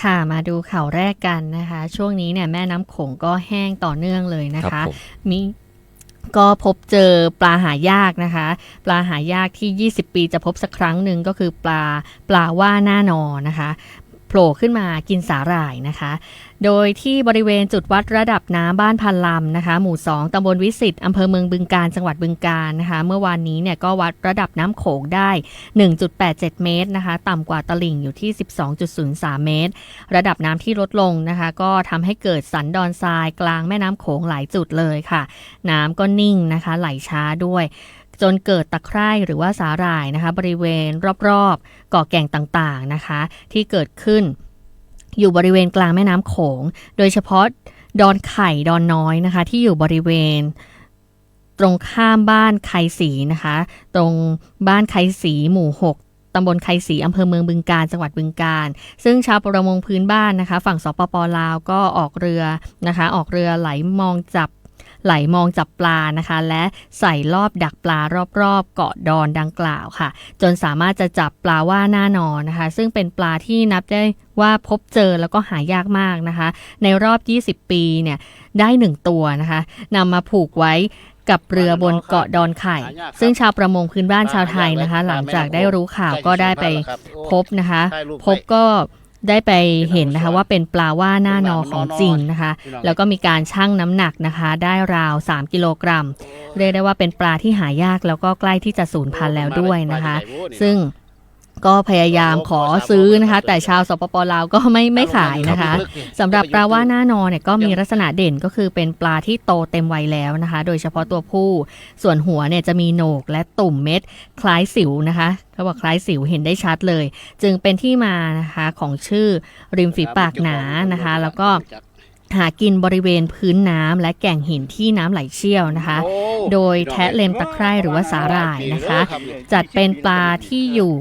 ค่ะมาดูข่าวแรกกันนะคะ ช่วงนี้เนี่ยแม่น้ำโขงก็แห้งต่อเนื่องเลยนะครัคะบผมมีก็พบเจอปลาหายากนะคะ ปลาหายากที่ 20 ปีจะพบสักครั้งหนึ่งก็คือปลาปลาว่าหน้านอนะคะ โผล่ขึ้นมากินสาหร่ายนะคะ โดยที่บริเวณจุดวัดระดับน้ำบ้านพันลำนะคะ หมู่ 2ตำบลวิสิตอำเภอเมืองบึงการจังหวัดบึงการนะคะ เมื่อวานนี้เนี่ยก็วัดระดับน้ำโขงได้ 1.87 เมตรนะคะ ต่ำกว่าตลิ่งอยู่ที่ 12.03 เมตร ระดับน้ำที่ลดลงนะคะ ก็ทำให้เกิดสันดอนทรายกลางแม่น้ำโขงหลายจุดเลยค่ะ น้ำก็นิ่งนะคะ ไหลช้าด้วย จนเกิดตะไคร่หรือว่าสาหร่ายนะคะ บริเวณรอบๆเกาะแก่งต่างๆนะคะ ที่เกิดขึ้นอยู่บริเวณกลางแม่น้ำโขง โดยเฉพาะดอนไข่ดอนน้อยนะคะ ที่อยู่บริเวณตรงข้ามบ้านไคสีนะคะ ตรงบ้านไคสีหมู่ 6ตำบลไคสีอำเภอเมืองบึงการจังหวัดบึงการ ซึ่งชาวประมงพื้นบ้านนะคะ ฝั่งสปปลาวก็ออกเรือนะคะ ออกเรือไหลมองจับ ไหลมองจับปลานะคะ และใส่รอบดักปลารอบๆ เกาะดอนดังกล่าวค่ะ จนสามารถจะจับปลาว่าหน้านอนนะคะ ซึ่งเป็นปลาที่นับได้ว่าพบเจอแล้วก็หายากมากนะคะ ในรอบ 20 ปีเนี่ยได้หนึ่งตัวนะคะนำมาผูกไว้กับเรือบนเกาะดอนไข่ ซึ่งชาวประมงพื้นบ้านชาวไทยนะคะ หลังจากได้รู้ข่าวก็ได้ไปพบนะคะ พบก็ ได้ไปเห็นนะคะว่าเป็นปลาว่าหน้านอของจริงนะคะ แล้วก็มีการชั่งน้ำหนักนะคะ ได้ราว 3 กิโลกรัม เรียกได้ว่าเป็นปลาที่หายากแล้วก็ใกล้ที่จะสูญพันธุ์แล้วด้วยนะคะ ซึ่ง ก็พยายามขอซื้อนะคะ แต่ชาวสปปลาวก็ไม่ไม่ขายนะคะสำหรับปลาว่าหน้านอเนี่ยก็มีลักษณะเด่นก็คือเป็นปลาที่โตเต็มวัยแล้วนะคะ โดยเฉพาะตัวผู้ ส่วนหัวเนี่ยจะมีโหนกและตุ่มเม็ด คล้ายสิวนะคะเขาบอกคล้ายสิวเห็นได้ชัดเลย จึงเป็นที่มานะคะของชื่อริมฝีปากหนานะคะ แล้วก็หากินบริเวณพื้นน้ำและแก่งหินที่น้ำไหลเชี่ยวนะคะ โดยแทะเลมตะไคร่หรือว่าสาหร่ายนะคะ จัดเป็นปลาที่อยู่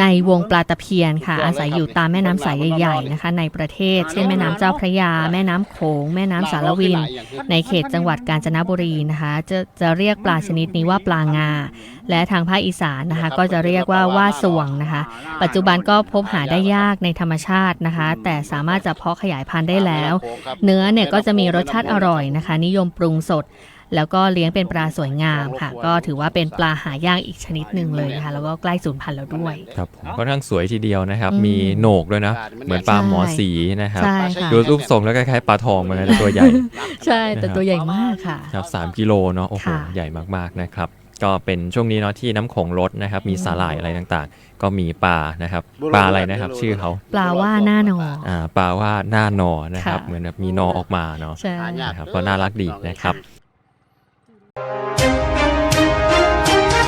ในวงปลาตะเพียนค่ะ อาศัยอยู่ตามแม่น้ำสายใหญ่ๆนะคะ ในประเทศ เช่นแม่น้ำเจ้าพระยา แม่น้ำโขง แม่น้ำสารวิน ในเขตจังหวัดกาญจนบุรีนะคะ จะจะเรียกปลาชนิดนี้ว่าปลางา และทางภาคอีสานนะคะ ก็จะเรียกว่าว่าสวงนะคะ ปัจจุบันก็พบหาได้ยากในธรรมชาตินะคะ แต่สามารถจะเพาะขยายพันธุ์ได้แล้ว เนื้อเนี่ยก็จะมีรสชาติอร่อยนะคะ นิยมปรุงสด แล้วก็เลี้ยงเป็นปลาสวยงามค่ะ ก็ถือว่าเป็นปลาหายากอีกชนิดหนึ่งเลยนะคะแล้วก็ใกล้สูญพันธุ์แล้วด้วยครับผมค่อนข้างสวยทีเดียวนะครับอืมมีโหนกด้วยนะ เหมือนปลาหมอสีนะครับใช่ค่ะดูรูปทรงแล้วคล้ายๆปลาทองเหมือนกันแต่ตัวใหญ่ ใช่แต่ตัวใหญ่มากค่ะครับสามกิโลเนาะโอ้โหค่ะใหญ่มากๆนะครับก็เป็นช่วงนี้เนาะที่น้ำโขงลดนะครับ มีสาหร่ายอะไรต่างๆ ก็มีปลานะครับ ปลาอะไรนะครับ ชื่อเขาปลาว่าหน้านออ่าปลาว่าหน้านอนะครับค่ะเหมือนแบบมีนอออกมาเนาะใช่นะครับก็น่ารักดีนะครับ